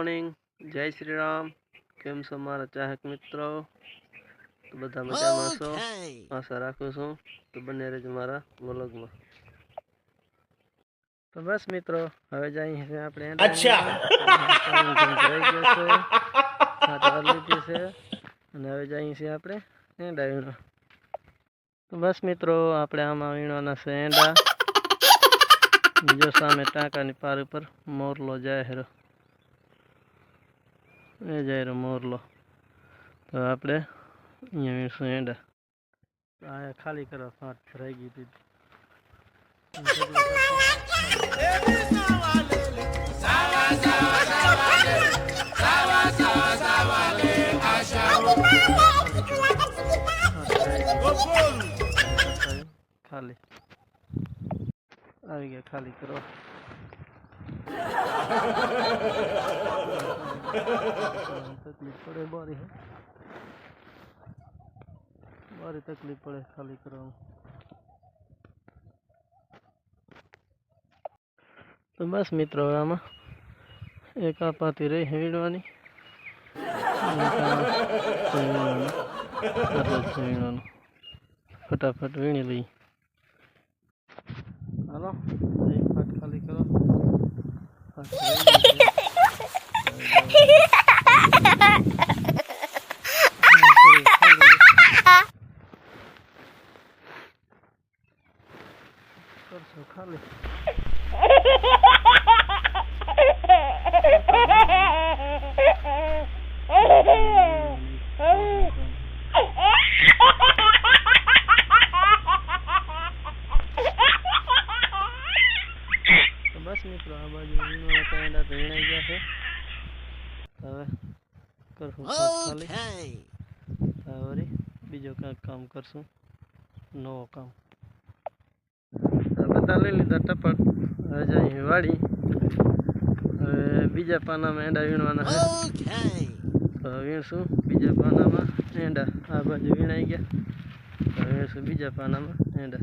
Morning જય શ્રી રામ. કેમ છો મારા ચાહક મિત્રો? તો બધા મજામાં છો? આશા રાખું છું તો બંને રહેજો મારા વ્લોગમાં. તો બસ મિત્રો હવે જઈએ છે આપણે અચ્છા. લીધી છે અને હવે જઈએ છીએ આપણે એંડા વીણો તો બસ મિત્રો આપણે આમાં વીણવાના છે એંડા બીજો સામે ટાંકાની પાર ઉપર મોરલો જાય હેરો એ જાય મોરલો. તો આપણે અહીંયા વીણશું એંડા અહીંયા ખાલી કરવા ફાટ ફરાઈ ગઈ હતી. ખાલી. આવી ગયા, ખાલી કરો તકલીફ પડે બારી હે બારી તકલીફ પડે ખાલી કરવામાં તો બસ મિત્રો હવે આમાં એક આ પાતી રહી વીણવાની એક આ વીણવાનું. આટલું જ છે વીણવાનું ફટાફટ વીણી લઈ હાલો એક પાટ ખાલી કરો খালি બસ મિત્રો આ બાજુ વીણવાના કાંડા ધીણાઈ ગયા છે. હવે કરશું ખાલી. હવે બીજો કાંઈક કામ કરશું. નવો કામ. બધા લઈ લીધા ટપક હવે જઈ વાડી. હવે બીજા પાનામાં એંડા વીણવાના છે. તો હવે વીણશું બીજા પાનામાં એંડા. આ બાજુ વીણાઈ ગયા. તો વીણશું બીજા પાનામાં એંડા.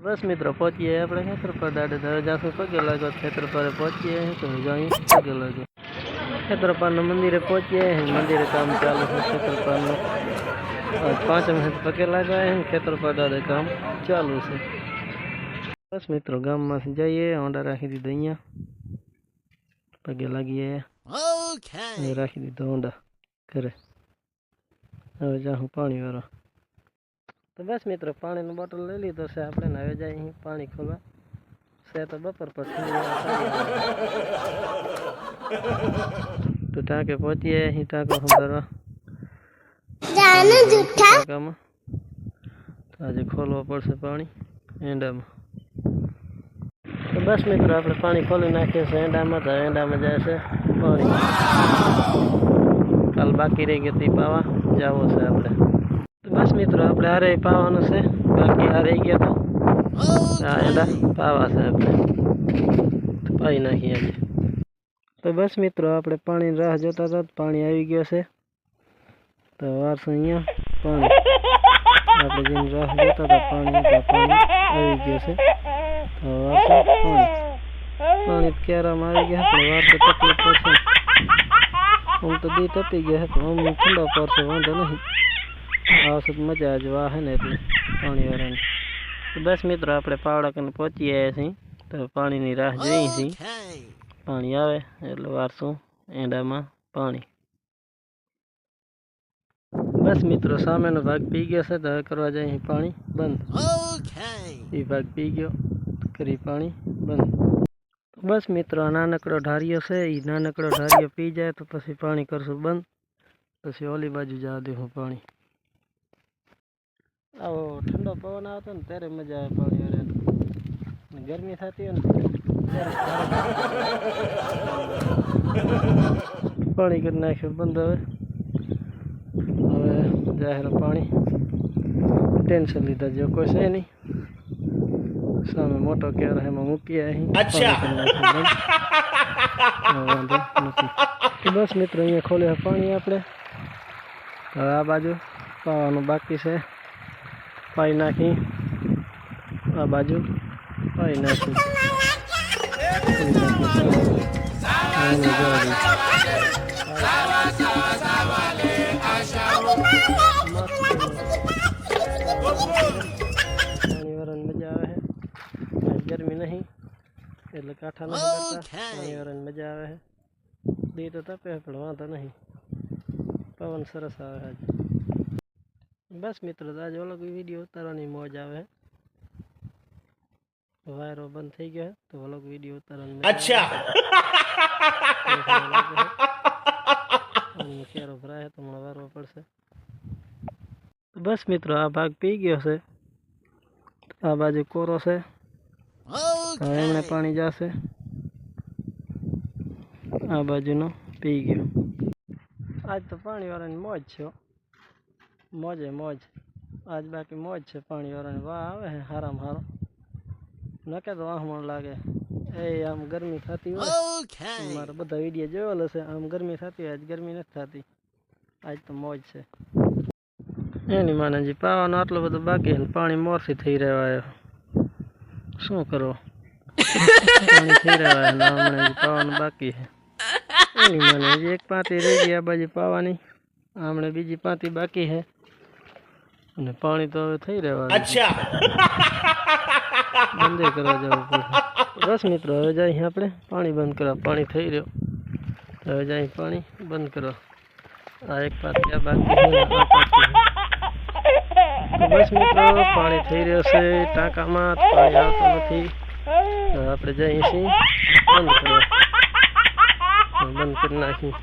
બસ મિત્રો પહોંચીએ આપણે ખેતર પર દાદે તો હવે જાશું પગે લાગો ખેતર પર પહોંચીએ અહીં તો જઈએ પગે લાગો ખેતર પારના મંદિરે પહોંચીએ અહીં મંદિરે કામ ચાલુ છે ખેતર પારનું આજ પાંચમ હેત પગે લાગવા અહીં ખેતર પર દાદે કામ ચાલુ છે બસ મિત્રો ગામમાંથી જઈએ હોંડા રાખી દીધો અહીંયા પગે લાગીએ અહીં રાખી દીધો હોંડા ઘરે હવે જાઉં પાણી વાળો તો બસ મિત્રો પાણીનું બોટલ લઈ લીધો છે આપણે ને હવે જાય અહીં પાણી ખોલવા છે તો બપોર પછી તો ટાંકે પહોંચીએ અહીં ટાંકો સંભાળવા ટાંકામાં તો આજે ખોલવા પડશે પાણી એંડામાં તો બસ મિત્રો આપણે પાણી ખોલી નાખીએ છીએ એંડામાં તો એંડામાં જાય છે પાણી કાલ બાકી રહી ગઈ હતી પાવા જવો છે આપણે તો બસ મિત્રો આપણે હારે પાવાનું છે બાકી આ રહી ગયા તો આ એંડા પાવા છે આપણે તો પાઈ નાખીએ આજે તો બસ મિત્રો આપણે પાણીની રાહ જોતા હતા તો પાણી આવી ગયો છે તો વારસો અહીંયા પાણી આપણે જેની રાહ જોતા હતા પાણી તો પાણી આવી ગયું છે તો વારસો પાણી પાણી ક્યારામાં આવી ગયા પણ વાર તો તકલીફ પડશે આમ તો દી તપી ગયા છે પણ આમ ઠંડો પડશે વાંધો નહીં તો મજા જ વાહે ને એટલે પાણી વાળાની. તો બસ મિત્રો આપણે પાવડા કને પહોંચી આવ્યા છીએ. તો પાણીની રાહ જોઈએ છીએ. પાણી આવે એટલે વારશું એંડામાં પાણી. બસ મિત્રો સામેનો ભાગ પી ગયો છે તો હવે કરવા જાય પાણી બંધ. એ ભાગ પી ગયો કરી પાણી બંધ. બસ મિત્રો આ નાનકડો ઢારિયો છે એ નાનકડો ઢારિયો પી જાય તો પછી પાણી કરશું બંધ. પછી ઓલી બાજુ જવા દેવું પાણી. આવો ઠંડો પવન આવતો ને ત્યારે મજા આવે પાણી વરે ગરમી થતી હોય ને પાણી કરી નાખ્યું બંધ હવે. હવે જાહેર પાણી. ટેન્શન લીધા જેવો કોઈ છે નહીં. સામે મોટો કેર એમાં મૂકીએ અહીં. બસ મિત્રો અહીંયા ખોલે પાણી આપણે. હવે આ બાજુ પાવાનું બાકી છે. પાઈ નાખી આ બાજુ પાઈ નાખી પાઈ નાખી. આને જવા દે. પાણી વાળાને મજા આવે છે આજ ગરમી નહીં એટલે કાંઠા નથી કરતા પાણી વાળાને મજા આવે છે દી તો તપે છે, પણ વાંધો નહીં પવન સરસ આવે છે આજે બસ મિત્રો તો આજે ઓલો વીડિયો ઉતારવાની મોજ આવે. વાયરો બંધ થઈ ગયો તો વ્લોગ વીડિયો ઉતારવાની અચ્છા. કેરો ભરાય તો મને વારવો પડશે. બસ મિત્રો આ ભાગ પી ગયો છે. આ બાજુ કોરો છે. એમણે પાણી જશે. આ બાજુનો પી ગયો. આજ તો પાણીવાળાની મોજ છે. મોજે મોજ. આજ બાકી મોજ છે પાણીવાળાની વાહ આવે છે હારામાં હારો. નકે તો આહમણ લાગે. એ આમ ગરમી થતી હોય. મારા બધા વીડિયો જોયેલો છે આમ ગરમી થતી હોય આજ ગરમી નથી થતી. આજ તો મોજ છે. એની માને જે પાવાનો આટલો બધો બાકી ને પાણી મોરથી થઈ રહ્યો શું કરો? પાણી થઈ રહ્યો હમણાં પાવાનું બાકી છે. એની માને હજી એક પાતી રહી ગઈ આ બાજુ પાવાની. હમણાં બીજી પાતી બાકી છે. અને પાણી તો હવે થઈ રહેવાનું અચ્છા. બંધ કરવા જવું પડશે બસ મિત્રો હવે જાય આપણે. પાણી બંધ કરવા. પાણી થઈ રહ્યો. હવે જાય પાણી બંધ કરવા. આ એક પાછી આ બાકી બસ મિત્રો પાણી થઈ રહ્યો છે ટાંકામાં. પાણી આવતું નથી. આપણે જઈએ છીએ. બંધ કરવા. બંધ કરી નાખી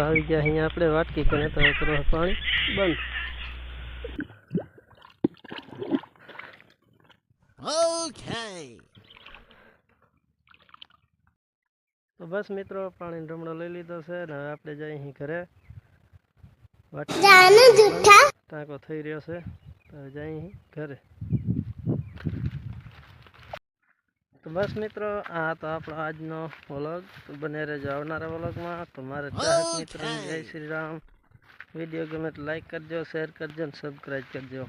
તો આવી ગયા અહીંયા આપણે વાટકી કરે તો પાણી બંધ. તો બસ મિત્રો પાણી રમણો લઈ લીધો છે ને હવે આપણે જઈ અહીં ઘરે. ટાંકો થઈ રહ્યો છે. તો જઈએ ઘરે. તો બસ મિત્રો આ તો આપણો આજનો વ્લોગ બને રહેજો આવનારા વ્લોગમાં તો મારે ચાહક મિત્રો જય શ્રી રામ. વીડિયો ગમે તો લાઈક કરજો શેર કરજો ને સબસ્ક્રાઈબ કરજો.